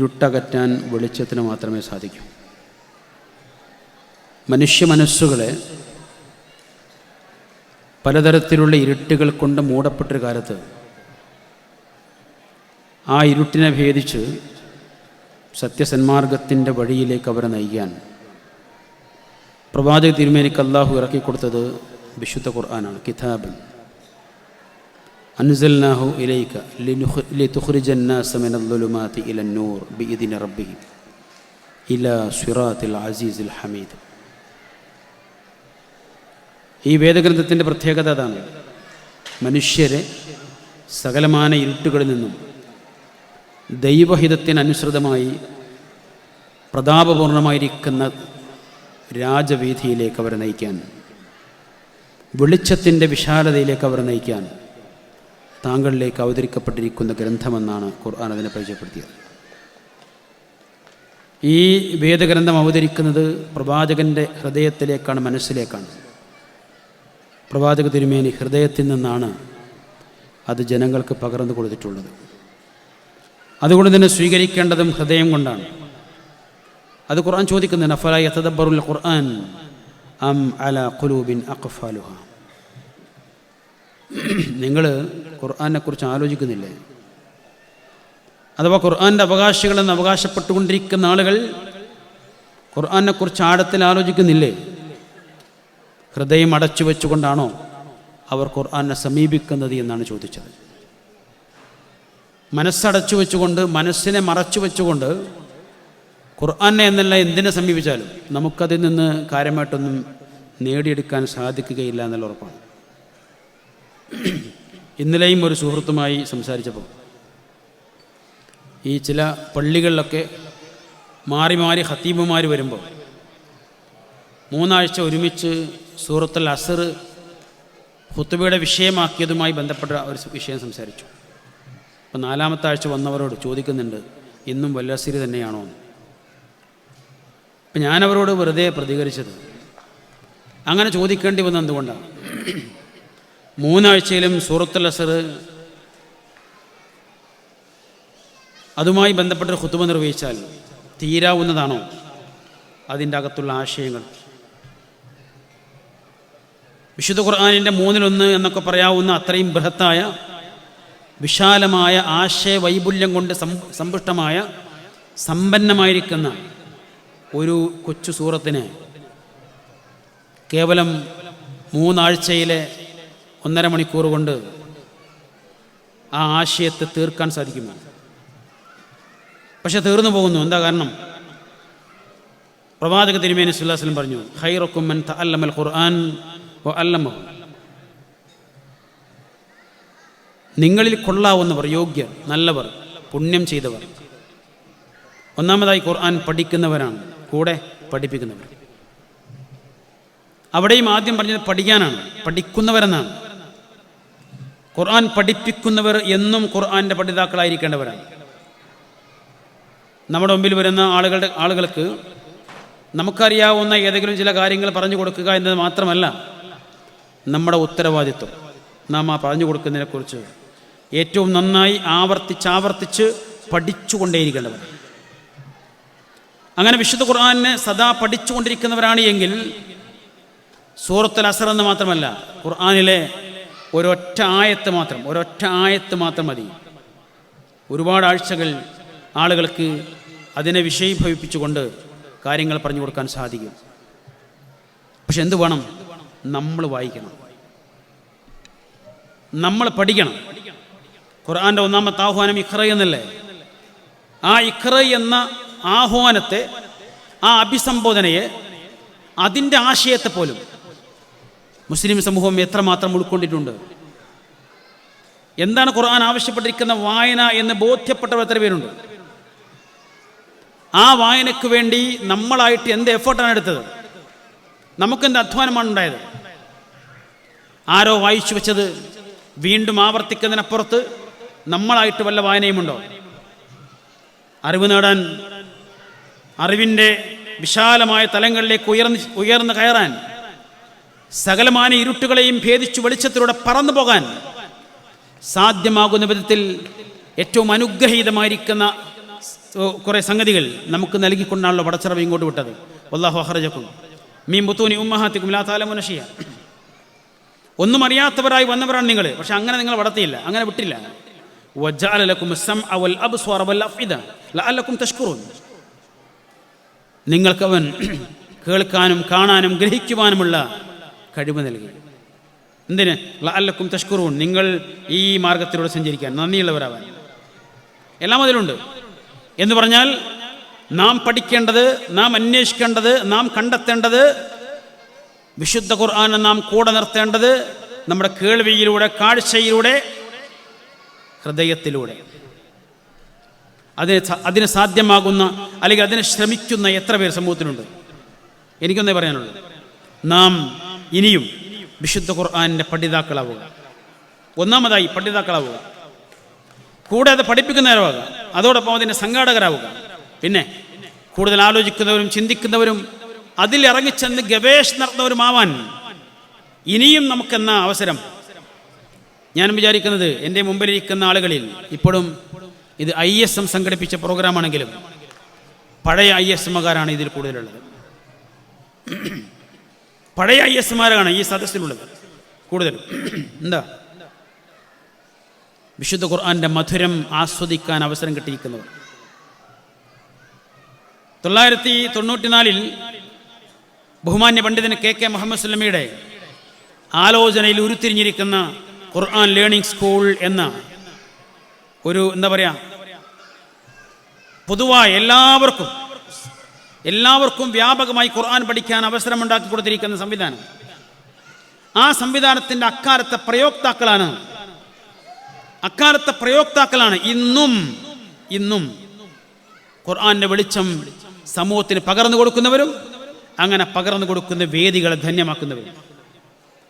ഇരുട്ടകറ്റാൻ വെളിച്ചത്തിന് മാത്രമേ സാധിക്കൂ. മനുഷ്യ മനസ്സുകളെ പലതരത്തിലുള്ള ഇരുട്ടുകൾ കൊണ്ട് മൂടപ്പെട്ടൊരു കാലത്ത് ആ ഇരുട്ടിനെ ഭേദിച്ച് സത്യസന്മാർഗത്തിന്റെ വഴിയിലേക്ക് അവരെ നയിക്കാൻ പ്രവാചക തിരുമേനിക്ക് അള്ളാഹു ഇറക്കിക്കൊടുത്തത് വിശുദ്ധ ഖുർആനാണ് കിതാബൻ അൻസൽനാഹു ഇലൈക ലിനുഖ് ലിതുഖ്രിജന്നാസ മിനൽ-ളുലുമാതി ഇലൻ-നൂർ ബിഇദ്നി റബ്ബിഹി ഇലാ സിറാത്തിൽ അസീസിൽ ഹമീദ് ഈ വേദഗ്രന്ഥത്തിന്റെ പ്രത്യേകത അതാണ്. മനുഷ്യരെ സകലമാന ഇരുട്ടുകളിൽ നിന്നും ദൈവഹിതത്തിനനുസൃതമായി പ്രതാപപൂർണമായിരിക്കുന്ന രാജവീഥിയിലേക്ക് അവരെ നയിക്കാൻ വെളിച്ചത്തിന്റെ വിശാലതയിലേക്ക് അവരെ നയിക്കാൻ താങ്കളിലേക്ക് അവതരിക്കപ്പെട്ടിരിക്കുന്ന ഗ്രന്ഥമെന്നാണ് ഖുർആൻ അതിനെ പരിചയപ്പെടുത്തിയത്. ഈ വേദഗ്രന്ഥം അവതരിക്കുന്നത് പ്രവാചകന്റെ ഹൃദയത്തിലേക്കാണ് മനസ്സിലേക്കാണ്. പ്രവാചക തിരുമേനി ഹൃദയത്തിൽ നിന്നാണ് അത് ജനങ്ങൾക്ക് പകർന്നു കൊടുത്തിട്ടുള്ളത്. അതുകൊണ്ട് തന്നെ സ്വീകരിക്കേണ്ടതും ഹൃദയം കൊണ്ടാണ്. അത് ഖുർആൻ ചോദിക്കുന്നുണ്ട് നഫല യതദബ്ബറുൽ ഖുർആൻ അം അല ഖുലൂബിൻ അഖ്ഫാലുഹ? നിങ്ങൾ ഖുർആനെക്കുറിച്ച് ആലോചിക്കുന്നില്ലേ? അഥവാ ഖുർആാന്റെ അവകാശികളെന്ന് അവകാശപ്പെട്ടുകൊണ്ടിരിക്കുന്ന ആളുകൾ ഖുർആനെക്കുറിച്ച് ആഴത്തിൽ ആലോചിക്കുന്നില്ലേ? ഹൃദയം അടച്ചു വെച്ചുകൊണ്ടാണോ അവർ ഖുർആാനെ സമീപിക്കുന്നത് എന്നാണ് ചോദിച്ചത്. മനസ്സടച്ചു വെച്ചുകൊണ്ട് മനസ്സിനെ മറച്ചു വെച്ചുകൊണ്ട് ഖുർആാനെ എന്നല്ല എന്തിനെ സമീപിച്ചാലും നമുക്കതിൽ നിന്ന് കാര്യമായിട്ടൊന്നും നേടിയെടുക്കാൻ സാധിക്കുകയില്ല എന്നുള്ള ഉറപ്പാണ്. ഇന്നലെയും ഒരു സുഹൃത്തുമായി സംസാരിച്ചപ്പോൾ ഈ ചില പള്ളികളിലൊക്കെ മാറി മാറി ഹത്തീബുമാർ വരുമ്പോൾ മൂന്നാഴ്ച ഒരുമിച്ച് സൂറത്തുൽ അസർ ഹുത്തുബയുടെ വിഷയമാക്കിയതുമായി ബന്ധപ്പെട്ട ഒരു വിഷയം സംസാരിച്ചു. അപ്പോൾ നാലാമത്തെ ആഴ്ച വന്നവരോട് ചോദിക്കുന്നുണ്ട് ഇന്നും വല്ലസിരി തന്നെയാണോ? എന്ന്. അപ്പം ഞാനവരോട് വെറുതെ പ്രതികരിച്ചത്. അങ്ങനെ ചോദിക്കേണ്ടി വന്നത് എന്തുകൊണ്ടാണ് മൂന്നാഴ്ചയിലും സൂറത്തുൽ അസർ അതുമായി ബന്ധപ്പെട്ട കുത്തുമ നിർവഹിച്ചാൽ തീരാവുന്നതാണോ? അതിന്റെ അകത്തുള്ള ആശയങ്ങൾ. വിശുദ്ധ ഖുർആാനിന്റെ മൂന്നിലൊന്ന് എന്നൊക്കെ പറയാവുന്ന അത്രയും ബൃഹത്തായ വിശാലമായ ആശയ വൈപുല്യം കൊണ്ട് സമ്പുഷ്ടമായ സമ്പന്നമായിരിക്കുന്ന ഒരു കൊച്ചു സൂറത്തിന് കേവലം മൂന്നാഴ്ചയിലെ ഒന്നര മണിക്കൂർ കൊണ്ട് ആ ആശയത്തെ തീർക്കാൻ സാധിക്കുമോ? പക്ഷെ തീർന്നു പോകുന്നു. എന്താ കാരണം? പ്രവാചക തിരുമേനി സുല്ലാസ്ലം പറഞ്ഞു ഹൈറക്കുമ്മൻ അല്ലമൽ ഖുർആൻ അല്ലമോ നിങ്ങളിൽ കൊള്ളാവുന്നവർ യോഗ്യർ നല്ലവർ പുണ്യം ചെയ്തവർ ഒന്നാമതായി ഖുർആൻ പഠിക്കുന്നവരാണ് കൂടെ പഠിപ്പിക്കുന്നവർ. അവിടെയും ആദ്യം പറഞ്ഞത് പഠിക്കാനാണ് പഠിക്കുന്നവരെന്നാണ്. ഖുർആൻ പഠിപ്പിക്കുന്നവർ എന്നും ഖുർആന്റെ പഠിതാക്കളായിരിക്കേണ്ടവരാണ്. നമ്മുടെ മുമ്പിൽ വരുന്ന ആളുകളുടെ ആളുകൾക്ക് നമുക്കറിയാവുന്ന ഏതെങ്കിലും ചില കാര്യങ്ങൾ പറഞ്ഞു കൊടുക്കുക എന്നത് മാത്രമല്ല നമ്മുടെ ഉത്തരവാദിത്വം. നാം ആ പറഞ്ഞു കൊടുക്കുന്നതിനെക്കുറിച്ച് ഏറ്റവും നന്നായി ആവർത്തിച്ചാവർത്തിച്ച് പഠിച്ചുകൊണ്ടേയിരിക്കേണ്ടവരാണ്. അങ്ങനെ വിശുദ്ധ ഖുർആാനെ സദാ പഠിച്ചുകൊണ്ടിരിക്കുന്നവരാണ് എങ്കിൽ സൂറത്തുൽ അസർ എന്ന് മാത്രമല്ല ഖുർആാനിലെ ഒരൊറ്റ ആയത്ത് മാത്രം ഒരൊറ്റ ആയത്ത് മാത്രം മതി. ഒരുപാട് ആഴ്ചകൾ ആളുകൾക്ക് അതിനെ വിഷയീഭവിപ്പിച്ചുകൊണ്ട് കാര്യങ്ങൾ പറഞ്ഞു കൊടുക്കാൻ സാധിക്കും. പക്ഷെ എന്ത് വേണം? നമ്മൾ വായിക്കണം. നമ്മൾ പഠിക്കണം. ഖുർആാന്റെ ഒന്നാമത്തെ ആഹ്വാനം ഇഖ്റ എന്നല്ലേ? ആ ഇഖ്റ എന്ന ആഹ്വാനത്തെ ആ അഭിസംബോധനയെ അതിന്റെ ആശയത്തെ പോലും മുസ്ലിം സമൂഹം എത്രമാത്രം ഉൾക്കൊണ്ടിട്ടുണ്ട്? എന്താണ് ഖുർആൻ ആവശ്യപ്പെട്ടിരിക്കുന്ന വായന എന്ന് ബോധ്യപ്പെട്ടവർ എത്ര പേരുണ്ട്? ആ വായനയ്ക്ക് വേണ്ടി നമ്മളായിട്ട് എന്ത് എഫേർട്ടാണ് എടുത്തത്? നമുക്കെന്ത് അധ്വാനമാണ് ഉണ്ടായത്? ആരോ വായിച്ചു വെച്ചത് വീണ്ടും ആവർത്തിക്കുന്നതിനപ്പുറത്ത് നമ്മളായിട്ട് വല്ല വായനയുമുണ്ടോ? അറിവ് നേടാൻ അറിവിന്റെ വിശാലമായ തലങ്ങളിലേക്ക് ഉയർന്ന് ഉയർന്ന് കയറാൻ സകലമാന ഇരുട്ടുകളെയും ഭേദിച്ചു വെളിച്ചത്തിലൂടെ പറന്നു പോകാൻ സാധ്യമാകുന്ന വിധത്തിൽ ഏറ്റവും അനുഗ്രഹീതമായിരിക്കുന്ന കുറേ സംഗതികൾ നമുക്ക് നൽകിക്കൊണ്ടാണല്ലോ പടച്ചറവ് ഇങ്ങോട്ട് വിട്ടത്. വല്ലാഹു അഹറജക്കും മീൻ ബുത്തൂനി ഉമ്മഹാത്തിക്കും ഒന്നും അറിയാത്തവരായി വന്നവരാണ് നിങ്ങൾ. പക്ഷെ അങ്ങനെ നിങ്ങൾ വളർത്തിയില്ല. അങ്ങനെ വിട്ടില്ല. നിങ്ങൾക്കവൻ കേൾക്കാനും കാണാനും ഗ്രഹിക്കുവാനുമുള്ള കഴിവ് നൽകി. എന്തിന്? അല്ലക്കും തഷ്കുറൂൺ നിങ്ങൾ ഈ മാർഗത്തിലൂടെ സഞ്ചരിക്കാൻ. നന്ദിയുള്ളവരാവാൻ. എല്ലാം അതിലുണ്ട്. എന്ന് പറഞ്ഞാൽ നാം പഠിക്കേണ്ടത് നാം അന്വേഷിക്കേണ്ടത് നാം കണ്ടെത്തേണ്ടത് വിശുദ്ധ ഖുർആാനെ നാം കൂടെ നിർത്തേണ്ടത് നമ്മുടെ കേൾവിയിലൂടെ കാഴ്ചയിലൂടെ ഹൃദയത്തിലൂടെ. അതിന് അതിന് സാധ്യമാകുന്ന അല്ലെങ്കിൽ അതിനെ ശ്രമിക്കുന്ന എത്ര പേർ സമൂഹത്തിനുണ്ട് എനിക്കൊന്നേ പറയാനുള്ളൂ. നാം ഇനിയും വിശുദ്ധ ഖുർആാനിന്റെ പഠിതാക്കളാവുക. ഒന്നാമതായി പഠിതാക്കളാവുക. കൂടെ അത് പഠിപ്പിക്കുന്നവരാവുക. അതോടൊപ്പം അതിന്റെ സംഘാടകരാവുക. പിന്നെ കൂടുതൽ ആലോചിക്കുന്നവരും ചിന്തിക്കുന്നവരും അതിൽ ഇറങ്ങിച്ചെന്ന് ഗവേഷണം നടത്തുന്നവരുമാവാൻ ഇനിയും നമുക്കെന്ന അവസരം? ഞാൻ വിചാരിക്കുന്നത് എന്റെ മുമ്പിലിരിക്കുന്ന ആളുകളിൽ ഇപ്പോഴും ഇത് ഐ എസ് എം സംഘടിപ്പിച്ച പ്രോഗ്രാമാണെങ്കിലും പഴയ ഐ എസ് എമ്മുകാരാണ് ഇതിൽ കൂടുതലുള്ളത്. പഴയ ഐ എസ് എമാരാണ് ഈ സദസ്സിലുള്ളത്. കൂടുതലും എന്താ? വിശുദ്ധ ഖുർആന്റെ മധുരം ആസ്വദിക്കാൻ അവസരം കിട്ടിയിരിക്കുന്നവർ തൊള്ളായിരത്തി തൊണ്ണൂറ്റിനാലിൽ ബഹുമാന്യ പണ്ഡിതൻ കെ കെ മുഹമ്മദ് സുല്ലമിയുടെ ആലോചനയിൽ ഉരുത്തിരിഞ്ഞിരിക്കുന്ന ഖുർആൻ ലേണിംഗ് സ്കൂൾ എന്ന ഒരു എന്താ പറയുക പൊതുവായ എല്ലാവർക്കും എല്ലാവർക്കും വ്യാപകമായി ഖുർആൻ പഠിക്കാൻ അവസരമുണ്ടാക്കി കൊടുത്തിരിക്കുന്ന സംവിധാനം. ആ സംവിധാനത്തിന്റെ അക്കാലത്തെ പ്രയോക്താക്കളാണ്. അക്കാലത്തെ പ്രയോക്താക്കളാണ്. ഇന്നും ഇന്നും ഖുർആന്റെ വെളിച്ചം സമൂഹത്തിന് പകർന്നു കൊടുക്കുന്നവരും അങ്ങനെ പകർന്നു കൊടുക്കുന്ന വേദികളെ ധന്യമാക്കുന്നവരും.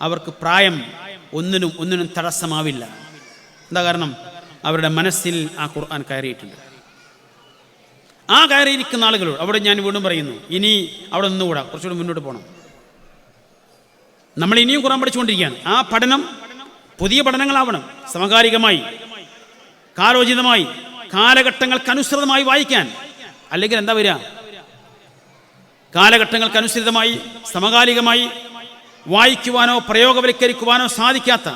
അവർക്ക് പ്രായം ഒന്നിനും ഒന്നിനും തടസ്സമാവില്ല. എന്താ കാരണം? അവരുടെ മനസ്സിൽ ആ ഖുർആൻ കയറിയിട്ടുണ്ട്. ആ കയറിയിരിക്കുന്ന ആളുകളോട് അവിടെ ഞാൻ വീണ്ടും പറയുന്നു ഇനി അവിടെ നിന്നുകൂടാ കുറച്ചുകൂടി മുന്നോട്ട് പോകണം നമ്മൾ ഇനിയും കുറാൻ പഠിച്ചുകൊണ്ടിരിക്കുകയാണ്. ആ പഠനം പുതിയ പഠനങ്ങളാവണം സമകാലികമായി കാലോചിതമായി കാലഘട്ടങ്ങൾക്കനുസൃതമായി വായിക്കാൻ. അല്ലെങ്കിൽ എന്താ വരിക? കാലഘട്ടങ്ങൾക്കനുസൃതമായി സമകാലികമായി വായിക്കുവാനോ പ്രയോഗവൽക്കരിക്കുവാനോ സാധിക്കാത്ത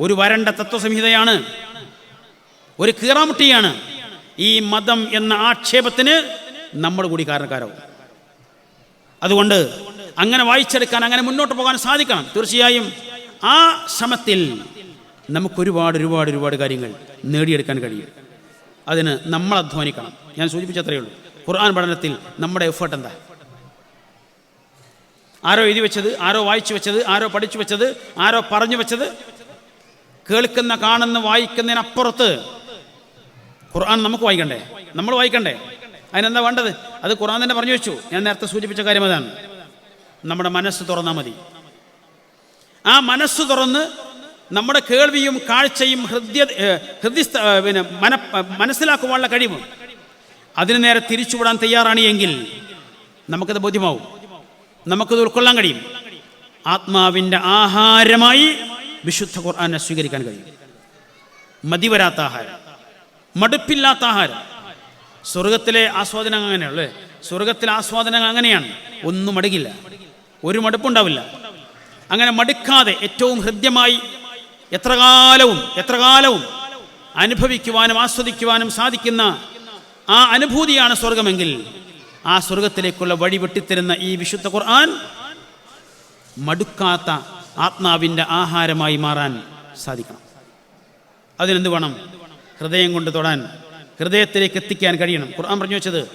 ഒരു വരണ്ട തത്വസംഹിതയാണ് ഒരു കീറാമുട്ടിയാണ് ഈ മതം എന്ന ആക്ഷേപത്തിന് നമ്മൾ കൂടി കാരണക്കാരാവും അതുകൊണ്ട് അങ്ങനെ വായിച്ചെടുക്കാൻ അങ്ങനെ മുന്നോട്ട് പോകാൻ സാധിക്കണം. തീർച്ചയായും ആ ശ്രമത്തിൽ നമുക്കൊരുപാട് ഒരുപാട് ഒരുപാട് കാര്യങ്ങൾ നേടിയെടുക്കാൻ കഴിയും. അതിന് നമ്മൾ അധ്വാനിക്കണം. ഞാൻ സൂചിപ്പിച്ചത്രയേ ഉള്ളൂ. ഖുർആൻ പഠനത്തിൽ നമ്മുടെ എഫേർട്ട് എന്താ? ആരോ എഴുതി വെച്ചത് ആരോ വായിച്ചു വെച്ചത് ആരോ പഠിച്ചു വെച്ചത് ആരോ പറഞ്ഞു വെച്ചത് കേൾക്കുന്ന കാണുന്ന വായിക്കുന്നതിനപ്പുറത്ത് ഖുർആൻ നമുക്ക് വായിക്കണ്ടേ? നമ്മൾ വായിക്കണ്ടേ? അതിനെന്താ വേണ്ടത്? അത് ഖുർആൻ തന്നെ പറഞ്ഞു വെച്ചു. ഞാൻ നേരത്തെ സൂചിപ്പിച്ച കാര്യം അതാണ്. നമ്മുടെ മനസ്സ് തുറന്നാൽ മതി. ആ മനസ്സ് തുറന്ന് നമ്മുടെ കേൾവിയും കാഴ്ചയും ഹൃദയ ഏഹ് പിന്നെ മന മനസ്സിലാക്കുവാനുള്ള കഴിവ്. അതിന് നേരെ തിരിച്ചുവിടാൻ തയ്യാറാണ് എങ്കിൽ നമുക്കത് ബോധ്യമാവും. നമുക്കത് ഉൾക്കൊള്ളാൻ കഴിയും. ആത്മാവിന്റെ ആഹാരമായി വിശുദ്ധ ഖുർആാനെ സ്വീകരിക്കാൻ കഴിയും. മതിവരാത്ത ആഹാരം. മടുപ്പില്ലാത്ത ആഹാരം. സ്വർഗത്തിലെ ആസ്വാദനം അങ്ങനെയാണ് അല്ലേ സ്വർഗത്തിലെ ആസ്വാദനങ്ങൾ അങ്ങനെയാണ്. ഒന്നും മടുക്കില്ല. ഒരു മടുപ്പുണ്ടാവില്ല. അങ്ങനെ മടുക്കാതെ ഏറ്റവും ഹൃദ്യമായി എത്ര കാലവും എത്ര കാലവും അനുഭവിക്കുവാനും ആസ്വദിക്കുവാനും സാധിക്കുന്ന ആ അനുഭൂതിയാണ് സ്വർഗമെങ്കിൽ ആ സ്വർഗത്തിലേക്കുള്ള വഴി വെട്ടിത്തരുന്ന ഈ വിശുദ്ധ ഖുർആൻ മടുക്കാത്ത ആത്മാവിന്റെ ആഹാരമായി മാറാൻ സാധിക്കണം. അതിനെന്ത് വേണം? ഹൃദയം കൊണ്ട് തൊടാൻ ഹൃദയത്തിലേക്ക് എത്തിക്കാൻ കഴിയണം. ഖുർആൻ പറഞ്ഞു വെച്ചത്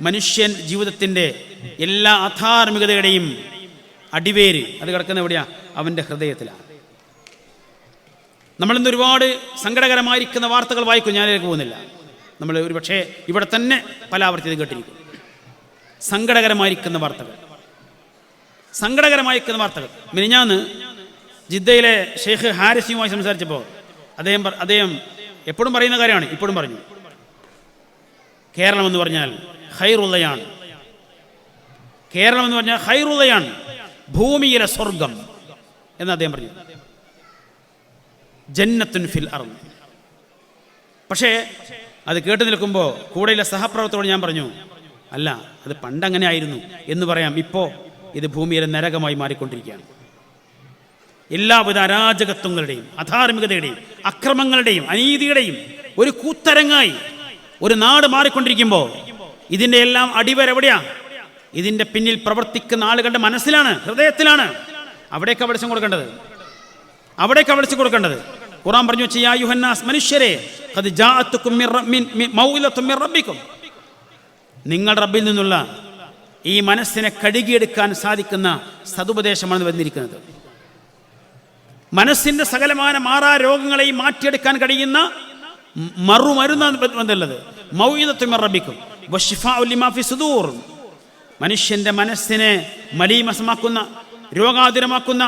മനുഷ്യൻ ജീവിതത്തിന്റെ എല്ലാ അധാർമികതയുടെയും അടിവേര് അത് കിടക്കുന്ന എവിടെയാ? അവന്റെ ഹൃദയത്തിലാണ്. നമ്മളിന്ന് ഒരുപാട് സങ്കടകരമായിരിക്കുന്ന വാർത്തകൾ വായിക്കും ഞാനിലേക്ക് പോകുന്നില്ല. നമ്മൾ ഒരു പക്ഷേ ഇവിടെ തന്നെ പല ആവർത്തി കേട്ടിരിക്കും. സങ്കടകരമായിരിക്കുന്ന വാർത്തകൾ. സങ്കടകരമായിരിക്കുന്ന വാർത്തകൾ. മിനിഞ്ഞാന്ന് ജിദ്ദയിലെ ഷെയ്ഖ് ഹാരിസിയുമായി സംസാരിച്ചപ്പോൾ അദ്ദേഹം അദ്ദേഹം എപ്പോഴും പറയുന്ന കാര്യമാണ് ഇപ്പോഴും പറഞ്ഞു. കേരളം എന്ന് പറഞ്ഞാൽ ഹൈറുള്ളയാണ് കേരളം എന്ന് പറഞ്ഞാൽ ഹൈറുള്ളയാണ് ഭൂമിയിലെ സ്വർഗം എന്ന് അദ്ദേഹം പറഞ്ഞു. ജന്നത്തുൻ ഫിൽ അർന്ന് പക്ഷേ അത് കേട്ടു നിൽക്കുമ്പോൾ കൂടെയുള്ള സഹപ്രവർത്തകരോട് ഞാൻ പറഞ്ഞു അല്ല അത് പണ്ടങ്ങനെ ആയിരുന്നു. എന്ന് പറയാം ഇപ്പോൾ ഇത് ഭൂമിയിലെ നരകമായി മാറിക്കൊണ്ടിരിക്കുകയാണ്. എല്ലാവിധ അരാജകത്വങ്ങളുടെയും അധാർമികതയുടെയും അക്രമങ്ങളുടെയും അനീതിയുടെയും ഒരു കൂത്തരങ്ങായി ഒരു നാട് മാറിക്കൊണ്ടിരിക്കുമ്പോൾ ഇതിന്റെ എല്ലാം അടിവരെവിടെയാ ഇതിന്റെ പിന്നിൽ പ്രവർത്തിക്കുന്ന ആളുകളുടെ മനസ്സിലാണ് ഹൃദയത്തിലാണ്. അവിടേക്ക് അവിടെ കൊടുക്കേണ്ടത്. അവിടേക്ക് അവിടെ കൊടുക്കേണ്ടത്. ഖുറാൻ പറഞ്ഞു വെച്ച് യാ യുഹന്നാസ് മനുഷ്യരെ അത് റബ്ബിക്കും. നിങ്ങളുടെ റബ്ബിൽ നിന്നുള്ള ഈ മനസ്സിനെ കഴുകിയെടുക്കാൻ സാധിക്കുന്ന സതുപദേശമാണ് വന്നിരിക്കുന്നത്. മനസ്സിന്റെ സകലമാന മാറാ രോഗങ്ങളെയും മാറ്റിയെടുക്കാൻ കഴിയുന്ന മ- മറുമരുന്നാണ് വന്നുള്ളത് മൗയിദത്തുമിറബിക്കും സുദൂർ. മനുഷ്യന്റെ മനസ്സിനെ മലീമസമാക്കുന്ന രോഗാതുരമാക്കുന്ന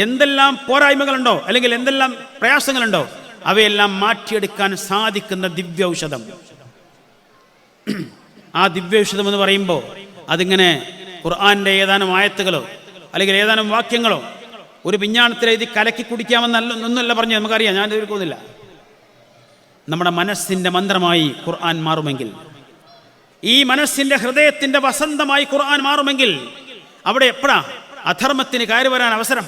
എന്തെല്ലാം പോരായ്മകളുണ്ടോ അല്ലെങ്കിൽ എന്തെല്ലാം പ്രയാസങ്ങളുണ്ടോ അവയെല്ലാം മാറ്റിയെടുക്കാൻ സാധിക്കുന്ന ദിവ്യ ഔഷധം ആ ദിവ്യൗഷധം എന്ന് പറയുമ്പോൾ അതിങ്ങനെ ഖുർആന്റെ ഏതാനും ആയത്തുകളോ അല്ലെങ്കിൽ ഏതാനും വാക്യങ്ങളോ ഒരു പിഞ്ഞാണത്തിലെഴുതി കലക്കി കുടിക്കാമെന്നല്ല ഒന്നുമല്ല പറഞ്ഞു നമുക്കറിയാം. ഞാൻ എടുക്കുന്നില്ല നമ്മുടെ മനസ്സിന്റെ മന്ത്രമായി ഖുർആൻ മാറുമെങ്കിൽ ഈ മനസ്സിന്റെ ഹൃദയത്തിന്റെ വസന്തമായി ഖുർആൻ മാറുമെങ്കിൽ അവിടെ എപ്പോഴാ? അധർമ്മത്തിന് കയറി വരാൻ അവസരം.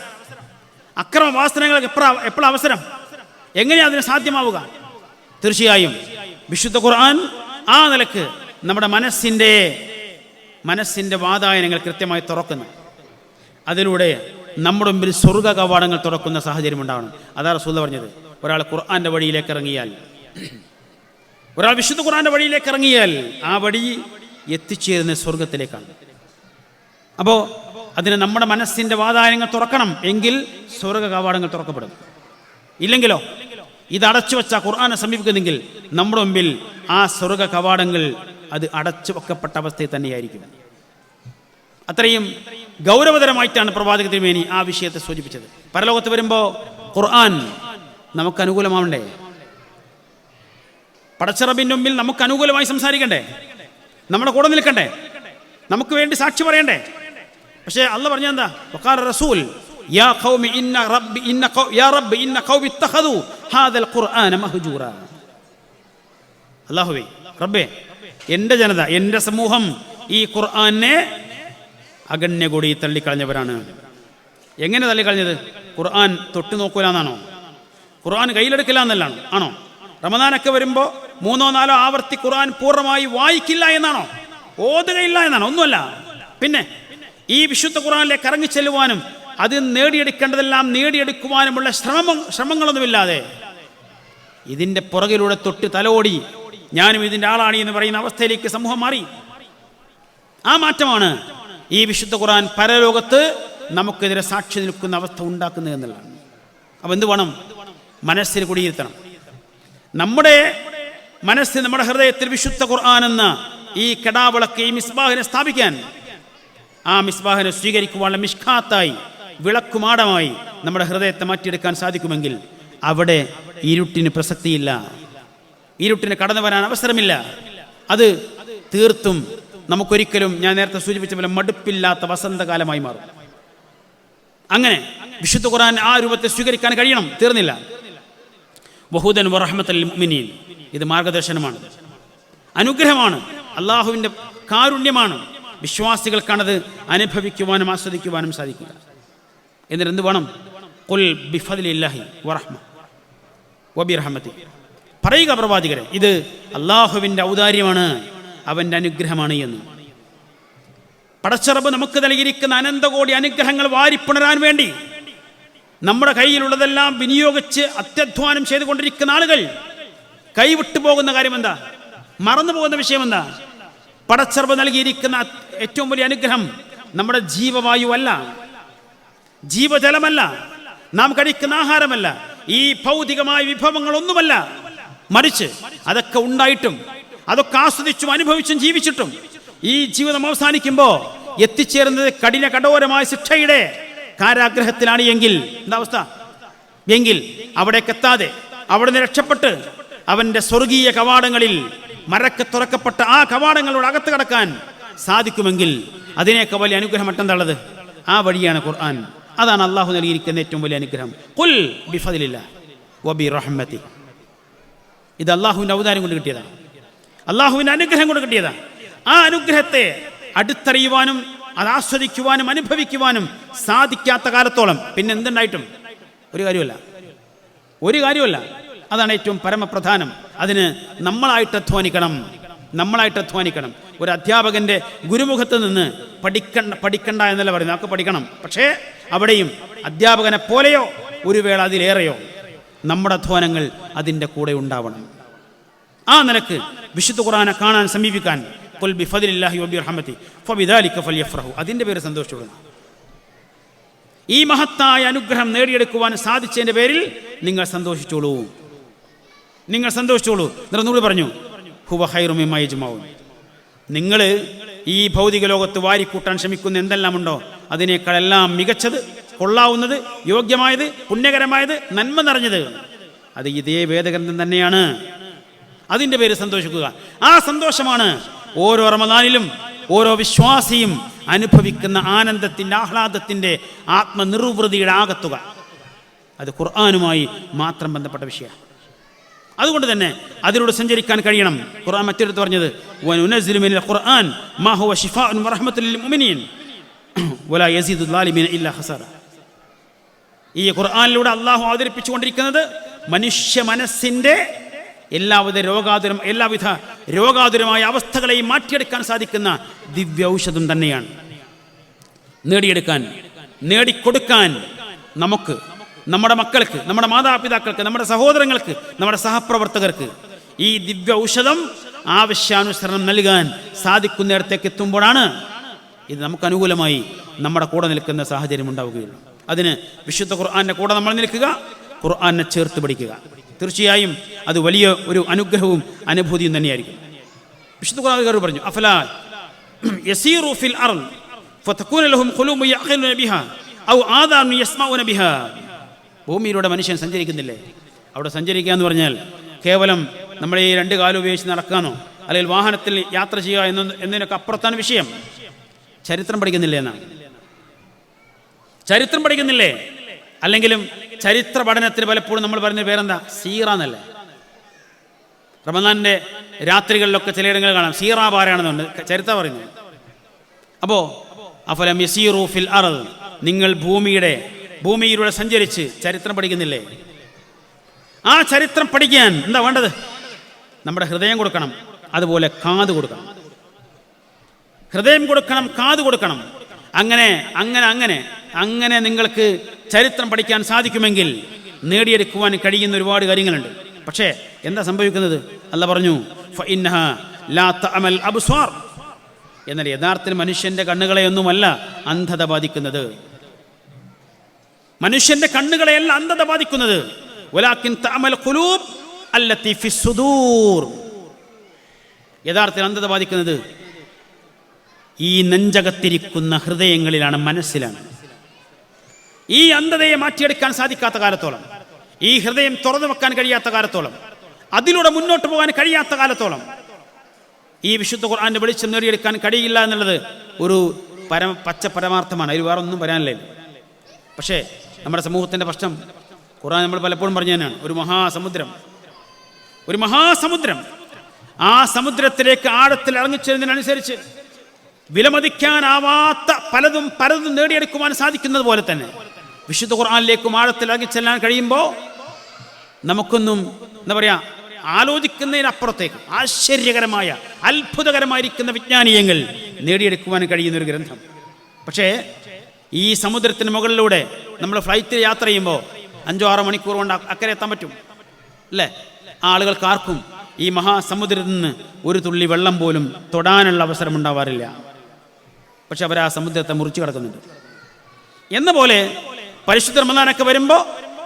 അക്രമ വാസനകൾക്ക് എപ്പോഴാ എപ്പോഴാ അവസരം? എങ്ങനെയാ അതിന് സാധ്യമാവുക? തീർച്ചയായും വിശുദ്ധ ഖുർആൻ ആ നിലയ്ക്ക് നമ്മുടെ മനസ്സിന്റെ മനസ്സിന്റെ വാതായനങ്ങൾ കൃത്യമായി തുറക്കുന്നു. അതിലൂടെ നമ്മുടെ മുമ്പിൽ സ്വർഗ കവാടങ്ങൾ തുറക്കുന്ന സാഹചര്യം ഉണ്ടാവണം. അതാ റസൂല പറഞ്ഞത്. ഒരാൾ ഖുർആന്റെ വഴിയിലേക്ക് ഇറങ്ങിയാൽ. ഒരാൾ വിശുദ്ധ ഖുർആന്റെ വഴിയിലേക്ക് ഇറങ്ങിയാൽ ആ വഴി എത്തിച്ചേരുന്ന സ്വർഗത്തിലേക്കാണ്. അപ്പോൾ അതിന് നമ്മുടെ മനസ്സിന്റെ വാതായനങ്ങൾ തുറക്കണം എങ്കിൽ സ്വർഗ കവാടങ്ങൾ തുറക്കപ്പെടും. ഇല്ലെങ്കിലോ? ഇത് അടച്ചു വെച്ച ഖുർആനെ സമീപിക്കുന്നെങ്കിൽ നമ്മുടെ മുമ്പിൽ ആ സ്വർഗ കവാടങ്ങൾ അത് അടച്ചു വെക്കപ്പെട്ട അവസ്ഥയിൽ തന്നെയായിരിക്കും. അത്രയും ഗൗരവതരമായിട്ടാണ് പ്രവാചക തിരുമേനി ആ വിഷയത്തെ സൂചിപ്പിച്ചത്. പരലോകത്ത് വരുമ്പോൾ ഖുർആൻ നമുക്ക് അനുകൂലമാവണ്ടേ? പടച്ചിറബിന്റെ മുമ്പിൽ നമുക്ക് അനുകൂലമായി സംസാരിക്കണ്ടേ? നമ്മുടെ കൂടെ നിൽക്കണ്ടേ? നമുക്ക് വേണ്ടി സാക്ഷി പറയണ്ടേ? പക്ഷേ അല്ല പറഞ്ഞ എന്താ? റസൂൽ യാ ഖൗമി ഇന്ന റബ്ബി ഇന്ന യാ റബ്ബി ഇന്ന ഹാദൽ ഖുർആന റബ്ബേ ജനത എന്റെ സമൂഹം ഈ ഖുർആനെ അഗണ്യകൂടി തള്ളിക്കളഞ്ഞവരാണ്. എങ്ങനെ തള്ളിക്കളഞ്ഞത്? ഖുർആൻ തൊട്ടു നോക്കൂല എന്നാണോ? ഖുർആൻ കയ്യിലെടുക്കില്ല എന്നല്ലാണ്? ആണോ? റമദാനൊക്കെ വരുമ്പോൾ മൂന്നോ നാലോ ആവർത്തി ഖുർആൻ പൂർണമായി വായിക്കില്ല എന്നാണോ? ഓതുകയില്ല എന്നാണോ? ഒന്നുമല്ല. പിന്നെ ഈ വിശുദ്ധ ഖുർആനിലേക്ക് ഇറങ്ങി ചെല്ലുവാനും അത് നേടിയെടുക്കേണ്ടതെല്ലാം നേടിയെടുക്കുവാനുമുള്ള ശ്രമം ശ്രമങ്ങളൊന്നുമില്ലാതെ. ഇതിന്റെ പുറകിലൂടെ തൊട്ട് തലോടി ഞാനും ഇതിന്റെ ആളാണ് എന്ന് പറയുന്ന അവസ്ഥയിലേക്ക് സമൂഹം മാറി. ആ മാറ്റമാണ് ഈ വിശുദ്ധ ഖുർആൻ പരലോകത്ത് നമുക്കെതിരെ സാക്ഷി നിൽക്കുന്ന അവസ്ഥ ഉണ്ടാക്കുന്നത് എന്നുള്ളതാണ്. അപ്പം എന്ത് വേണം? മനസ്സിൽ കുടിയിരുത്തണം. നമ്മുടെ മനസ്സിൽ നമ്മുടെ ഹൃദയത്തിൽ വിശുദ്ധ ഖുർആൻ എന്ന ഈ കെടാവിളക്ക് ഈ മിസ്ബാഹിനെ സ്ഥാപിക്കാൻ ആ മിസ്ബാഹിനെ സ്വീകരിക്കുവാനുള്ള മിഷ്കാത്തായി വിളക്കുമാടമായി നമ്മുടെ ഹൃദയത്തെ മാറ്റിയെടുക്കാൻ സാധിക്കുമെങ്കിൽ അവിടെ ഇരുട്ടിന് പ്രസക്തിയില്ല. ഇരുട്ടിന് കടന്നു വരാൻ അവസരമില്ല. അത് തീർത്തും നമുക്കൊരിക്കലും ഞാൻ നേരത്തെ സൂചിപ്പിച്ച പോലെ മടുപ്പില്ലാത്ത വസന്തകാലമായി മാറും. അങ്ങനെ വിശുദ്ധ ഖുർആൻ ആ രൂപത്തെ സ്വീകരിക്കാൻ കഴിയണം? തീർന്നില്ല. വഹൂദൻ വറഹമത്തൽ മുഅ്മിനീൻ. ഇത് മാർഗദർശനമാണ്. അനുഗ്രഹമാണ്. അള്ളാഹുവിന്റെ കാരുണ്യമാണ്. വിശ്വാസികൾക്കാണത് അനുഭവിക്കുവാനും ആസ്വദിക്കുവാനും സാധിക്കുക. എന്നിട്ട് എന്ത് വേണം? കുൽ വറഹ്മ. വബിറഹമത്തി. പറയുക പ്രവാചകരെ ഇത് അള്ളാഹുവിന്റെ ഔദാര്യമാണ്. അവന്റെ അനുഗ്രഹമാണ് എന്ന്. പടച്ചറബ് നമുക്ക് നൽകിയിരിക്കുന്ന അനന്തകോടി അനുഗ്രഹങ്ങൾ വാരിപ്പുണരാൻ വേണ്ടി നമ്മുടെ കയ്യിലുള്ളതെല്ലാം വിനിയോഗിച്ച് അത്യധ്വാനം ചെയ്തുകൊണ്ടിരിക്കുന്ന ആളുകൾ കൈവിട്ടു പോകുന്ന കാര്യം എന്താ മറന്നു പോകുന്ന വിഷയം എന്താ പടച്ചറബ് നൽകിയിരിക്കുന്ന ഏറ്റവും വലിയ അനുഗ്രഹം നമ്മുടെ ജീവവായുവല്ല ജീവജലമല്ല. നാം കഴിക്കുന്ന ആഹാരമല്ല. ഈ ഭൗതികമായ വിഭവങ്ങളൊന്നുമല്ല. മറിച്ച് അതൊക്കെ ഉണ്ടായിട്ടും അതൊക്കെ ആസ്വദിച്ചും അനുഭവിച്ചും ജീവിച്ചിട്ടും ഈ ജീവിതം അവസാനിക്കുമ്പോൾ എത്തിച്ചേരുന്നത് കഠിന കഠോരമായ ശിക്ഷയുടെ കാരാഗ്രഹത്തിലാണ് എങ്കിൽ എന്താ അവസ്ഥ? എങ്കിൽ അവിടേക്ക് എത്താതെ അവിടെ നിന്ന് രക്ഷപ്പെട്ട് അവന്റെ സ്വർഗീയ കവാടങ്ങളിൽ മരക്ക് തുറക്കപ്പെട്ട ആ കവാടങ്ങളോട് അകത്ത് കടക്കാൻ സാധിക്കുമെങ്കിൽ അതിനേക്ക് വലിയ അനുഗ്രഹം മറ്റെന്താണത് ആ വഴിയാണ് ഖുർആൻ. അതാണ് അള്ളാഹു നൽകിയിരിക്കുന്ന ഏറ്റവും വലിയ അനുഗ്രഹം. കുൽ ബിഫദിലില്ല ഇത് അള്ളാഹുവിന്റെ അവതാരം കൊണ്ട് കിട്ടിയതാണ്. അള്ളാഹുവിന്റെ അനുഗ്രഹം കൊണ്ട് കിട്ടിയതാണ് ആ അനുഗ്രഹത്തെ അടുത്തറിയുവാനും അത് ആസ്വദിക്കുവാനും അനുഭവിക്കുവാനും സാധിക്കാത്ത കാലത്തോളം പിന്നെ എന്തുണ്ടായിട്ടും? ഒരു കാര്യമല്ല ഒരു കാര്യമല്ല അതാണ് ഏറ്റവും പരമപ്രധാനം. അതിന് നമ്മളായിട്ട് അധ്വാനിക്കണം. നമ്മളായിട്ട് അധ്വാനിക്കണം. ഒരു അധ്യാപകന്റെ ഗുരുമുഖത്ത് നിന്ന് പഠിക്കണ്ട പഠിക്കണ്ട എന്നല്ല പറയുന്നത്. നമുക്ക് പഠിക്കണം? പക്ഷേ അവിടെയും അധ്യാപകനെ പോലെയോ ഒരു വേള അതിലേറെയോ നമ്മുടെ അധ്വാനങ്ങൾ അതിന്റെ കൂടെ ഉണ്ടാവണം. ആ നിലയ്ക്ക് വിശുദ്ധ ഖുറാനെ കാണാൻ സമീപിക്കാൻ അതിന്റെ പേര് സന്തോഷപ്പെടുന്നു ഈ മഹത്തായ അനുഗ്രഹം നേടിയെടുക്കുവാൻ സാധിച്ചതിന്റെ പേരിൽ നിങ്ങൾ സന്തോഷിച്ചോളൂ. നിങ്ങൾ സന്തോഷിച്ചോളൂ. നിറന്നൂടി പറഞ്ഞു. ഹുവ നിങ്ങൾ ഈ ഭൗതിക ലോകത്ത് വാരിക്കൂട്ടാൻ ശ്രമിക്കുന്ന എന്തെല്ലാമുണ്ടോ അതിനേക്കാളെല്ലാം മികച്ചത് കൊള്ളാവുന്നത് യോഗ്യമായത് പുണ്യകരമായത് നന്മ നിറഞ്ഞത് അത് ഇതേ വേദഗ്രന്ഥം തന്നെയാണ്. അതിന്റെ പേര് സന്തോഷിക്കുക. ആ സന്തോഷമാണ് ഓരോ റമദാനിലും ഓരോ വിശ്വാസിയും അനുഭവിക്കുന്ന ആനന്ദത്തിന്റെ ആഹ്ലാദത്തിന്റെ ആത്മനിർവൃതിയുടെ ആകത്തുക. അത് ഖുർആാനുമായി മാത്രം ബന്ധപ്പെട്ട വിഷയമാണ്. അതുകൊണ്ട് തന്നെ അതിലൂടെ സഞ്ചരിക്കാൻ കഴിയണം. ഖുർആൻ മറ്റൊരുത്ത് പറഞ്ഞത് ഖുർആൻ ഈ ഖുർആാനിലൂടെ അള്ളാഹു അവതരിപ്പിച്ചുകൊണ്ടിരിക്കുന്നത് മനുഷ്യ മനസ്സിന്റെ എല്ലാവിധ രോഗാതുരം എല്ലാവിധ രോഗാതുരമായ അവസ്ഥകളെയും മാറ്റിയെടുക്കാൻ സാധിക്കുന്ന ദിവ്യ ഔഷധം തന്നെയാണ്. നേടിയെടുക്കാൻ നേടിക്കൊടുക്കാൻ നമുക്ക് നമ്മുടെ മക്കൾക്ക് നമ്മുടെ മാതാപിതാക്കൾക്ക് നമ്മുടെ സഹോദരങ്ങൾക്ക് നമ്മുടെ സഹപ്രവർത്തകർക്ക് ഈ ദിവ്യ ഔഷധം ആവശ്യാനുസരണം നൽകാൻ സാധിക്കുന്നിടത്തേക്ക് എത്തുമ്പോഴാണ് ഇത് നമുക്ക് അനുകൂലമായി നമ്മുടെ കൂടെ നിൽക്കുന്ന സാഹചര്യം ഉണ്ടാവുകയുള്ളൂ. അതിന് വിശുദ്ധ ഖുർആാന്റെ കൂടെ നമ്മൾ നിൽക്കുക ഖുർആാനെ ചേർത്ത് പഠിക്കുക തീർച്ചയായും അത് വലിയ ഒരു അനുഗ്രഹവും അനുഭൂതിയും തന്നെയായിരിക്കും. വിശുദ്ധ ഖുർആൻ പറഞ്ഞു അഫല യസീറു ഫിൽ അർൾ ഫതകൂന ലഹും ഖുലൂബു യഅഖിലുന ബിഹാ ഔ ആദാനു യസ്മഊന ബിഹാ. ഭൂമിയിലൂടെ മനുഷ്യൻ സഞ്ചരിക്കുന്നില്ലേ? അവിടെ സഞ്ചരിക്കുക എന്ന് പറഞ്ഞാൽ കേവലം നമ്മൾ ഈ രണ്ട് കാലം ഉപയോഗിച്ച് നടക്കാനോ അല്ലെങ്കിൽ വാഹനത്തിൽ യാത്ര ചെയ്യുക എന്ന എന്നതിനൊക്കെ അപ്പുറത്താണ് വിഷയം. ചരിത്രം പഠിക്കുന്നില്ലേ എന്നാണ്? ചരിത്രം പഠിക്കുന്നില്ലേ? അല്ലെങ്കിലും ചരിത്ര പഠനത്തിന് പലപ്പോഴും നമ്മൾ പറയുന്ന പേരെന്താ? സീറ എന്നല്ലേ? റമദാന്റെ രാത്രികളിലൊക്കെ ചിലയിടങ്ങളിൽ കാണാം. സീറ പാരാണെന്നുണ്ട്. ചരിത്രം പറയുന്നു. അപ്പോൾ അഫലം യസീറു ഫിൽ നിങ്ങൾ ഭൂമിയുടെ ഭൂമിയിലൂടെ സഞ്ചരിച്ച് ചരിത്രം പഠിക്കുന്നില്ലേ? ആ ചരിത്രം പഠിക്കാൻ എന്താ വേണ്ടത്? നമ്മുടെ ഹൃദയം കൊടുക്കണം. അതുപോലെ കാത് കൊടുക്കണം. ഹൃദയം കൊടുക്കണം കാത് കൊടുക്കണം. അങ്ങനെ അങ്ങനെ അങ്ങനെ. അങ്ങനെ നിങ്ങൾക്ക് ചരിത്രം പഠിക്കാൻ സാധിക്കുമെങ്കിൽ നേടിയെടുക്കുവാൻ കഴിയുന്ന ഒരുപാട് കാര്യങ്ങളുണ്ട്. പക്ഷേ എന്താ സംഭവിക്കുന്നത്? അല്ല പറഞ്ഞു. എന്നാൽ യഥാർത്ഥത്തിൽ മനുഷ്യന്റെ കണ്ണുകളെയൊന്നുമല്ല അന്ധത ബാധിക്കുന്നത്. മനുഷ്യന്റെ കണ്ണുകളെയല്ല അന്ധത ബാധിക്കുന്നത്. യഥാർത്ഥത്തിൽ അന്ധത ബാധിക്കുന്നത് ഈ നെഞ്ചകത്തിരിക്കുന്ന ഹൃദയങ്ങളിലാണ് മനസ്സിലാണ്. ഈ അന്ധതയെ മാറ്റിയെടുക്കാൻ സാധിക്കാത്ത കാലത്തോളം ഈ ഹൃദയം തുറന്നു വെക്കാൻ കഴിയാത്ത കാലത്തോളം അതിലൂടെ മുന്നോട്ട് പോകാൻ കഴിയാത്ത കാലത്തോളം ഈ വിശുദ്ധ ഖുർആന്റെ വെളിച്ചം നേടിയെടുക്കാൻ കഴിയില്ല എന്നുള്ളത് ഒരു പരമ പച്ച പരമാർത്ഥമാണ്. അതിൽ വേറെ ഒന്നും പറയാനില്ല പക്ഷേ നമ്മുടെ സമൂഹത്തിന്റെ പ്രശ്നം ഖുർആൻ നമ്മൾ പലപ്പോഴും പറഞ്ഞു തന്നെയാണ് ഒരു മഹാസമുദ്രം. ഒരു മഹാസമുദ്രം ആ സമുദ്രത്തിലേക്ക് ആഴത്തിൽ ഇറങ്ങിച്ചതിനനുസരിച്ച് വിലമതിക്കാനാവാത്ത പലതും പലതും നേടിയെടുക്കുവാൻ സാധിക്കുന്നത് പോലെ തന്നെ വിശുദ്ധ ഖുർആാനിലേക്ക് ആഴത്തിൽ ഇറങ്ങിച്ചെല്ലാൻ കഴിയുമ്പോൾ നമുക്കൊന്നും എന്താ പറയുക ആലോചിക്കുന്നതിനപ്പുറത്തേക്ക് ആശ്ചര്യകരമായ അത്ഭുതകരമായിരിക്കുന്ന വിജ്ഞാനീയങ്ങൾ നേടിയെടുക്കുവാൻ കഴിയുന്ന ഒരു ഗ്രന്ഥം. പക്ഷേ ഈ സമുദ്രത്തിന് മുകളിലൂടെ നമ്മൾ ഫ്ലൈറ്റിൽ യാത്ര ചെയ്യുമ്പോൾ അഞ്ചോ ആറോ മണിക്കൂർ കൊണ്ട് അക്കരെ എത്താൻ പറ്റും. അല്ലേ? ആ ആളുകൾക്ക് ആർക്കും ഈ മഹാസമുദ്രത്തിൽ നിന്ന് ഒരു തുള്ളി വെള്ളം പോലും തൊടാനുള്ള അവസരം ഉണ്ടാവാറില്ല. പക്ഷെ അവർ ആ സമുദ്രത്തെ മുറിച്ചു കിടക്കുന്നുണ്ട്. എന്ന പോലെ പരിശുദ്ധ റമദാനൊക്കെ വരുമ്പോൾ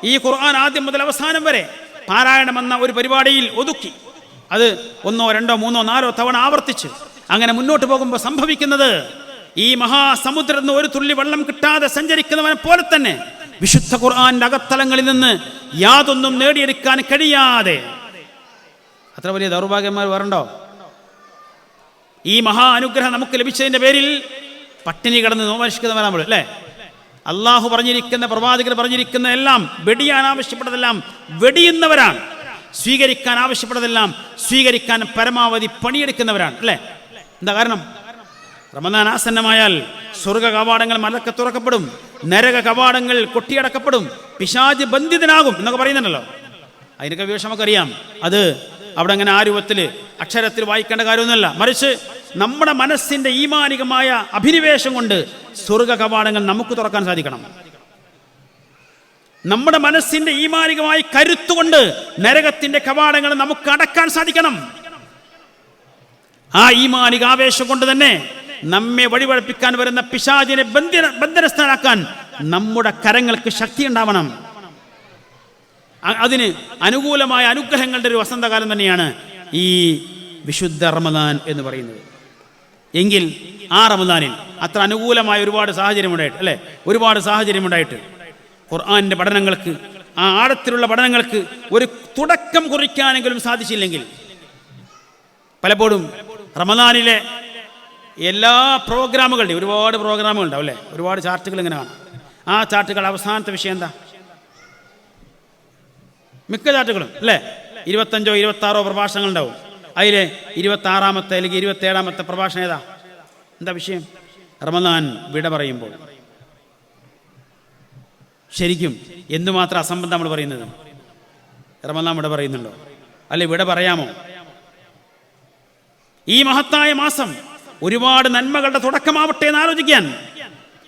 ഈ ഖുർആൻ ആദ്യം മുതൽ അവസാനം വരെ പാരായണം എന്ന ഒരു പരിപാടിയിൽ ഒതുക്കി. അത് ഒന്നോ രണ്ടോ മൂന്നോ നാലോ തവണ ആവർത്തിച്ച് അങ്ങനെ മുന്നോട്ട് പോകുമ്പോൾ സംഭവിക്കുന്നത് ഈ മഹാസമുദ്രത്തിൽ നിന്ന് ഒരു തുള്ളി വെള്ളം കിട്ടാതെ സഞ്ചരിക്കുന്നവനെ പോലെ തന്നെ വിശുദ്ധ ഖുർആാന്റെ അകത്തലങ്ങളിൽ നിന്ന് യാതൊന്നും നേടിയെടുക്കാൻ കഴിയാതെ. അത്ര വലിയ ദൗർഭാഗ്യന്മാർ വേറുണ്ടോ? ഈ മഹാ അനുഗ്രഹം നമുക്ക് ലഭിച്ചതിന്റെ പേരിൽ പട്ടിണി കിടന്ന് നോമനുഷ്ഠിക്കുന്നവരാണ് നമ്മൾ അല്ലേ? അള്ളാഹു പറഞ്ഞിരിക്കുന്ന പ്രവാചകർ പറഞ്ഞിരിക്കുന്ന എല്ലാം വെടിയാൻ ആവശ്യപ്പെട്ടതെല്ലാം വെടിയുന്നവരാണ്. സ്വീകരിക്കാൻ ആവശ്യപ്പെട്ടതെല്ലാം സ്വീകരിക്കാൻ പരമാവധി പണിയെടുക്കുന്നവരാണ് അല്ലേ? എന്താ കാരണം? റമദാൻ ആസന്നമായാൽ സ്വർഗ കവാടങ്ങൾ മലക്കെ തുറക്കപ്പെടും നരക കവാടങ്ങൾ കൊട്ടിയടക്കപ്പെടും പിശാജ് ബന്ധിതനാകും എന്നൊക്കെ പറയുന്നുണ്ടല്ലോ. അതിനൊക്കെ വിഷമൊക്കെ അറിയാം അത് അവിടെ അങ്ങനെ ആ രൂപത്തിൽ അക്ഷരത്തിൽ വായിക്കേണ്ട കാര്യമൊന്നുമല്ല. മറിച്ച് നമ്മുടെ മനസ്സിന്റെ ഈമാനികമായ അഭിനിവേശം കൊണ്ട് സ്വർഗ കവാടങ്ങൾ നമുക്ക് തുറക്കാൻ സാധിക്കണം. നമ്മുടെ മനസ്സിന്റെ ഈമാനികമായി കരുത്തുകൊണ്ട് നരകത്തിന്റെ കവാടങ്ങൾ നമുക്ക് അടക്കാൻ സാധിക്കണം. ആ ഈമാനിക ആവേശം കൊണ്ട് തന്നെ നമ്മെ വഴിപഴപ്പിക്കാൻ വരുന്ന പിശാചിനെ ബന്ധന ബന്ധനസ്ഥനാക്കാൻ നമ്മുടെ കരങ്ങൾക്ക് ശക്തി ഉണ്ടാവണം. അതിന് അനുകൂലമായ അനുഗ്രഹങ്ങളുടെ ഒരു വസന്തകാലം തന്നെയാണ് ഈ വിശുദ്ധ റമദാൻ എന്ന് പറയുന്നത്. എങ്കിൽ ആ റമദാനിൽ അത്ര അനുകൂലമായ ഒരുപാട് സാഹചര്യമുണ്ടായിട്ട് അല്ലേ? ഒരുപാട് സാഹചര്യമുണ്ടായിട്ട് ഖുർആാനിന്റെ പഠനങ്ങൾക്ക് ആ ആഴത്തിലുള്ള പഠനങ്ങൾക്ക് ഒരു തുടക്കം കുറിക്കാനെങ്കിലും സാധിച്ചില്ലെങ്കിൽ പലപ്പോഴും റമദാനിലെ എല്ലാ പ്രോഗ്രാമുകളുടെയും ഒരുപാട് പ്രോഗ്രാമുകൾ ഉണ്ടാവും അല്ലേ? ഒരുപാട് ചാർട്ടുകൾ ഇങ്ങനെ കാണാം. ആ ചാർട്ടുകൾ അവസാനത്തെ വിഷയം എന്താ? മിക്ക ചാർട്ടുകളും അല്ലേ? ഇരുപത്തഞ്ചോ ഇരുപത്താറോ പ്രഭാഷണങ്ങൾ ഉണ്ടാവും. അതിൽ ഇരുപത്താറാമത്തെ അല്ലെങ്കിൽ ഇരുപത്തേഴാമത്തെ പ്രഭാഷണം ഏതാ? എന്താ വിഷയം? റമദാൻ വിട പറയുമ്പോൾ. ശരിക്കും എന്തുമാത്രം അസംബന്ധം നമ്മൾ പറയുന്നത്? റമദാൻ വിട പറയുന്നുണ്ടോ? അല്ലെ വിട പറയാമോ? ഈ മഹത്തായ മാസം ഒരുപാട് നന്മകളുടെ തുടക്കമാവട്ടെ എന്ന് ആലോചിക്കാൻ.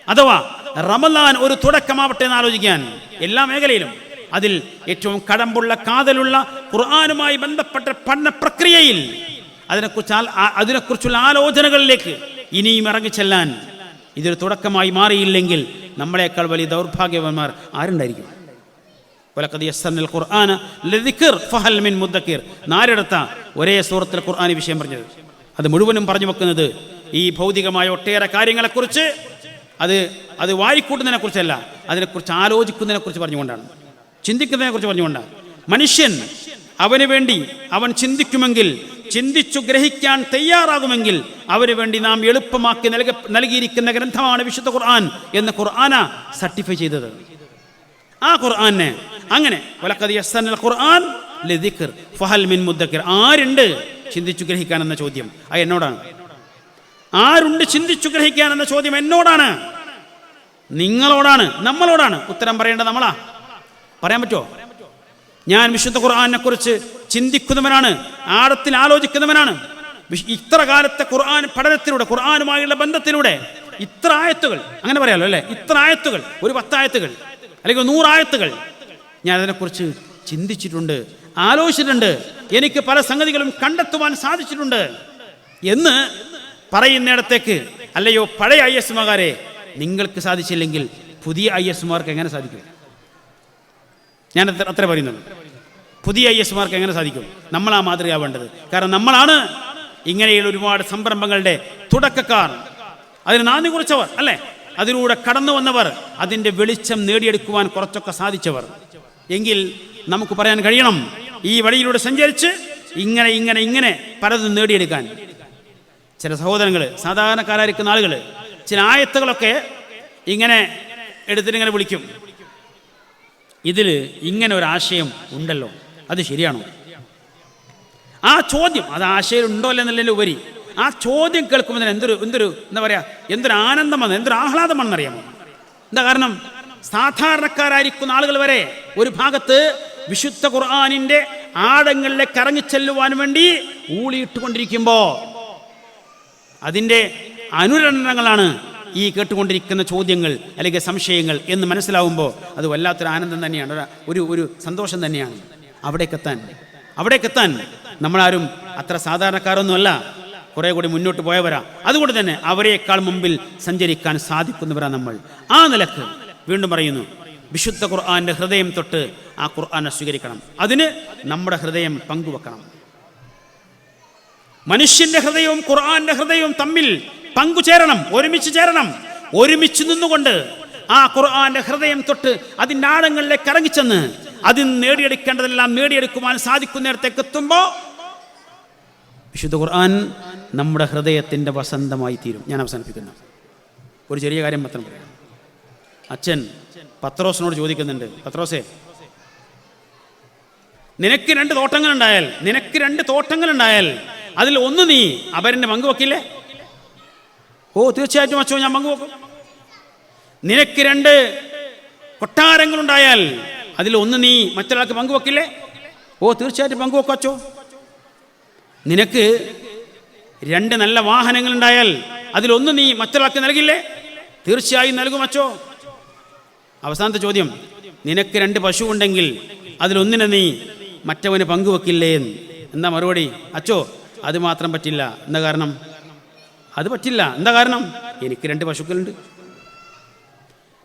അഥവാ റമദാൻ ഒരു തുടക്കമാവട്ടെ എന്ന് ആലോചിക്കാൻ എല്ലാ മേഖലയിലും അതിൽ ഏറ്റവും കടമ്പുള്ള കാതലുള്ള ഖുർആാനുമായി ബന്ധപ്പെട്ട പഠന പ്രക്രിയയിൽ അതിനെക്കുറിച്ച് അതിനെക്കുറിച്ചുള്ള ആലോചനകളിലേക്ക് ഇനിയും ഇറങ്ങിച്ചെല്ലാൻ ഇതൊരു തുടക്കമായി മാറിയില്ലെങ്കിൽ നമ്മളെക്കാൾ വലിയ ദൗർഭാഗ്യവന്മാർ ആരുണ്ടായിരിക്കും? നാലിടത്ത ഒരേ സൂറത്തിൽ ഖുർആാനി വിഷയം പറഞ്ഞത്. അത് മുഴുവനും പറഞ്ഞു വെക്കുന്നത് ഈ ഭൗതികമായ ഒട്ടേറെ കാര്യങ്ങളെക്കുറിച്ച് അത് അത് വായിക്കൂട്ടുന്നതിനെ കുറിച്ചല്ല അതിനെക്കുറിച്ച് ആലോചിക്കുന്നതിനെ കുറിച്ച് പറഞ്ഞുകൊണ്ടാണ്. ചിന്തിക്കുന്നതിനെ കുറിച്ച് പറഞ്ഞുകൊണ്ട് മനുഷ്യൻ അവന് വേണ്ടി അവൻ ചിന്തിക്കുമെങ്കിൽ ചിന്തിച്ചു ഗ്രഹിക്കാൻ തയ്യാറാകുമെങ്കിൽ അവന് വേണ്ടി നാം എളുപ്പമാക്കി നൽക നൽകിയിരിക്കുന്ന ഗ്രന്ഥമാണ് വിശുദ്ധ ഖുർആൻ എന്ന് ഖുർആന സർട്ടിഫൈ ചെയ്തത്. ആ ഖുർആനെ അങ്ങനെ ഖുർആൻ ഫഹൽ മിൻ ആരുണ്ട് ചിന്തിച്ചു ഗ്രഹിക്കാൻ എന്ന ചോദ്യം? അത് എന്നോടാണ്. ആരുണ്ട് ചിന്തിച്ചു ഗ്രഹിക്കാൻ എന്ന ചോദ്യം എന്നോടാണ്. നിങ്ങളോടാണ് നമ്മളോടാണ്. ഉത്തരം പറയേണ്ടത് നമ്മളാ. പറയാൻ പറ്റുമോ? ഞാൻ വിശുദ്ധ ഖുർആനെ കുറിച്ച് ചിന്തിക്കുന്നവനാണ് ആഴത്തിൽ ആലോചിക്കുന്നവനാണ്. ഇത്ര കാലത്തെ ഖുർആൻ പഠനത്തിലൂടെ ഖുർആാനുമായുള്ള ബന്ധത്തിലൂടെ ഇത്ര ആയത്തുകൾ അങ്ങനെ പറയാലോ അല്ലേ? ഇത്ര ആയത്തുകൾ ഒരു പത്തായത്തുകൾ അല്ലെങ്കിൽ നൂറായത്തുകൾ ഞാൻ അതിനെക്കുറിച്ച് ചിന്തിച്ചിട്ടുണ്ട് ആലോചിച്ചിട്ടുണ്ട് എനിക്ക് പല സംഗതികളും കണ്ടെത്തുവാൻ സാധിച്ചിട്ടുണ്ട് എന്ന് പറയുന്നിടത്തേക്ക് അല്ലയോ പഴയ ഐ എസ് മാകാരെ നിങ്ങൾക്ക് സാധിച്ചില്ലെങ്കിൽ പുതിയ ഐ എസ് മാർക്ക് എങ്ങനെ സാധിക്കും? ഞാൻ അത്ര അത്ര പുതിയ ഐ എസ് മാർക്ക് എങ്ങനെ സാധിക്കും? നമ്മളാ മാതൃകയാവേണ്ടത് കാരണം നമ്മളാണ് ഇങ്ങനെയുള്ള ഒരുപാട് സംരംഭങ്ങളുടെ തുടക്കക്കാർ. അതിന് നാന്ദി കുറിച്ചവർ അല്ലേ? അതിലൂടെ കടന്നു വന്നവർ അതിന്റെ വെളിച്ചം നേടിയെടുക്കുവാൻ കുറച്ചൊക്കെ സാധിച്ചവർ. എങ്കിൽ നമുക്ക് പറയാൻ കഴിയണം ഈ വഴിയിലൂടെ സഞ്ചരിച്ച് ഇങ്ങനെ ഇങ്ങനെ ഇങ്ങനെ പലതും നേടിയെടുക്കാൻ. ചില സഹോദരങ്ങൾ സാധാരണക്കാരായിരിക്കുന്ന ആളുകൾ ചില ആയത്തുകളൊക്കെ ഇങ്ങനെ എടുത്തിട്ട് ഇങ്ങനെ വിളിക്കും. ഇതിൽ ഇങ്ങനെ ഒരു ആശയം ഉണ്ടല്ലോ. അത് ശരിയാണോ? ആ ചോദ്യം അത് ആശയം ഉണ്ടോ എന്നല്ലേ ഉപരി ആ ചോദ്യം കേൾക്കുമ്പോൾ തന്നെ എന്തൊരു എന്തൊരു എന്താ പറയുക എന്തൊരു ആനന്ദമാണ് എന്തൊരു ആഹ്ലാദമാണെന്നറിയാമോ? എന്താ കാരണം? സാധാരണക്കാരായിരിക്കുന്ന ആളുകൾ വരെ ഒരു ഭാഗത്ത് വിശുദ്ധ ഖുർആാനിന്റെ ആഴങ്ങളിലേക്ക് ഇറങ്ങിച്ചെല്ലുവാൻ വേണ്ടി ഊളിയിട്ടുകൊണ്ടിരിക്കുമ്പോൾ അതിന്റെ അനുരണനങ്ങളാണ് ഈ കേട്ടുകൊണ്ടിരിക്കുന്ന ചോദ്യങ്ങൾ അല്ലെങ്കിൽ സംശയങ്ങൾ എന്ന് മനസ്സിലാവുമ്പോൾ അത് വല്ലാത്തൊരു ആനന്ദം തന്നെയാണ്. ഒരു- ഒരു സന്തോഷം തന്നെയാണ്. അവിടേക്കെത്താൻ അവിടേക്കെത്താൻ നമ്മളാരും അത്ര സാധാരണക്കാരൊന്നുമല്ല. കുറേ കൂടി മുന്നോട്ട് പോയവരാ. അതുകൊണ്ട് തന്നെ അവരെക്കാൾ മുമ്പിൽ സഞ്ചരിക്കാൻ സാധിക്കുന്നവരാ നമ്മൾ. ആ നിലയ്ക്ക് വീണ്ടും പറയുന്നു വിശുദ്ധ ഖുർആന്റെ ഹൃദയം തൊട്ട് ആ ഖുർആാനെ സ്വീകരിക്കണം. അതിന് നമ്മുടെ ഹൃദയം പങ്കുവെക്കണം. മനുഷ്യന്റെ ഹൃദയവും ഖുർആന്റെ ഹൃദയവും തമ്മിൽ പങ്കുചേരണം ഒരുമിച്ച് ചേരണം. ഒരുമിച്ച് നിന്നുകൊണ്ട് ആ ഖുർആന്റെ ഹൃദയം തൊട്ട് അതിന്റെ ആഴങ്ങളിലേക്ക് ഇറങ്ങിച്ചെന്ന് അതിൽ നേടിയെടുക്കേണ്ടതെല്ലാം നേടിയെടുക്കുവാൻ സാധിക്കുന്നിടത്തേക്ക് എത്തുമ്പോൾ വിശുദ്ധ ഖുർആൻ നമ്മുടെ ഹൃദയത്തിന്റെ വസന്തമായി തീരും. ഞാൻ അവസാനിപ്പിക്കുന്നു. ഒരു ചെറിയ കാര്യം മാത്രം അച്ഛൻ പത്രോസിനോട് ചോദിക്കുന്നുണ്ട് പത്രോസേ നിനക്ക് രണ്ട് തോട്ടങ്ങൾ തോട്ടങ്ങളുണ്ടായാൽ നിനക്ക് രണ്ട് തോട്ടങ്ങൾ തോട്ടങ്ങളുണ്ടായാൽ അതിൽ ഒന്ന് നീ അപരന്റെ പങ്കുവെക്കില്ലേ ഓ തീർച്ചയായിട്ടും അച്ഛോ ഞാൻ പങ്കുവെക്കും നിനക്ക് രണ്ട് കൊട്ടാരങ്ങളുണ്ടായാൽ അതിൽ ഒന്ന് നീ മറ്റൊരാൾക്ക് പങ്കുവെക്കില്ലേ ഓ തീർച്ചയായിട്ടും പങ്കുവെക്കും അച്ചോ നിനക്ക് രണ്ട് നല്ല വാഹനങ്ങളുണ്ടായാൽ അതിലൊന്ന് നീ മറ്റൊരാൾക്ക് നൽകില്ലേ? തീർച്ചയായും നൽകും അച്ചോ അവസാനത്തെ ചോദ്യം. നിനക്ക് രണ്ട് പശു ഉണ്ടെങ്കിൽ അതിലൊന്നിനെ നീ മറ്റവന് പങ്കുവെക്കില്ലേ എന്ന്. എന്താ മറുപടി? അച്ചോ അത് മാത്രം പറ്റില്ല. എന്താ കാരണം? അത് പറ്റില്ല. എന്താ കാരണം? എനിക്ക് രണ്ട് പശുക്കളുണ്ട്.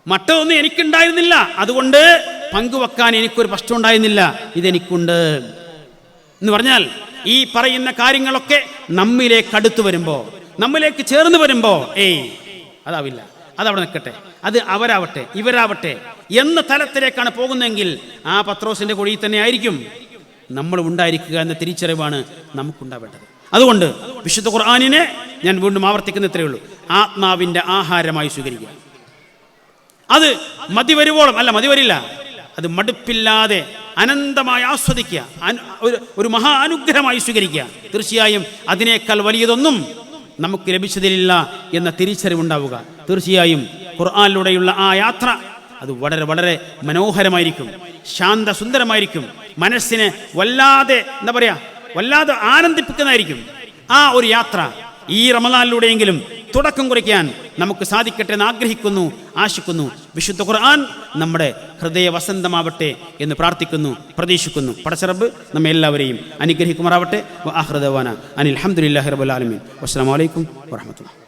മറ്റൊന്നും എനിക്കുണ്ടായിരുന്നില്ല. അതുകൊണ്ട് പങ്കുവെക്കാൻ എനിക്കൊരു പ്രശ്നം ഉണ്ടായിരുന്നില്ല. ഇതെനിക്കുണ്ട്. എന്ന് പറഞ്ഞാൽ ഈ പറയുന്ന കാര്യങ്ങളൊക്കെ നമ്മിലേക്ക് അടുത്തു വരുമ്പോൾ നമ്മിലേക്ക് ചേർന്ന് വരുമ്പോൾ ഏയ് അതാവില്ല. അതവിടെ നിൽക്കട്ടെ. അത് അവരാവട്ടെ ഇവരാവട്ടെ എന്ന തലത്തിലേക്കാണ് പോകുന്നതെങ്കിൽ ആ പത്രോസിന്റെ കുഴിയിൽ തന്നെ ആയിരിക്കും. നമ്മൾ ഉണ്ടായിരിക്കുക എന്ന തിരിച്ചറിവാണ് നമുക്കുണ്ടാവേണ്ടത്. അതുകൊണ്ട് വിശുദ്ധ ഖുർആാനിനെ ഞാൻ വീണ്ടും ആവർത്തിക്കുന്ന ഇത്രയേ ഉള്ളൂ. ആത്മാവിന്റെ ആഹാരമായി സ്വീകരിക്കുക. അത് മതി വരുവോളം അല്ല മതി വരില്ല. അത് മടുപ്പില്ലാതെ അനന്തമായി ആസ്വദിക്കുക. ഒരു മഹാ അനുഗ്രഹമായി സ്വീകരിക്കുക. തീർച്ചയായും അതിനേക്കാൾ വലിയതൊന്നും നമുക്ക് ലഭിച്ചതിലില്ല എന്ന തിരിച്ചറിവുണ്ടാവുക. തീർച്ചയായും ഖുർആാനിലൂടെയുള്ള ആ യാത്ര അത് വളരെ വളരെ മനോഹരമായിരിക്കും ശാന്ത സുന്ദരമായിരിക്കും മനസ്സിനെ വല്ലാതെ എന്താ പറയാ വല്ലാതെ ആനന്ദിപ്പിക്കുന്നതായിരിക്കും. ആ ഒരു യാത്ര ഈ റമദാനിലൂടെയെങ്കിലും തുടക്കം കുറിക്കാൻ നമുക്ക് സാധിക്കട്ടെ എന്ന് ആഗ്രഹിക്കുന്നു ആശിക്കുന്നു. വിശുദ്ധ ഖുർആൻ നമ്മുടെ ഹൃദയ വസന്തമാവട്ടെ എന്ന് പ്രാർത്ഥിക്കുന്നു പ്രതീക്ഷിക്കുന്നു. പടച്ചറബ് നമ്മെ എല്ലാവരെയും അനുഗ്രഹിക്കുമാറാവട്ടെ. ആഹ്റദവാന അനിൽ അഹമ്മദില്ലാഹി റബുലാലമീൻ അസ്സാം വലൈക്കും വാഹമത്തുള്ള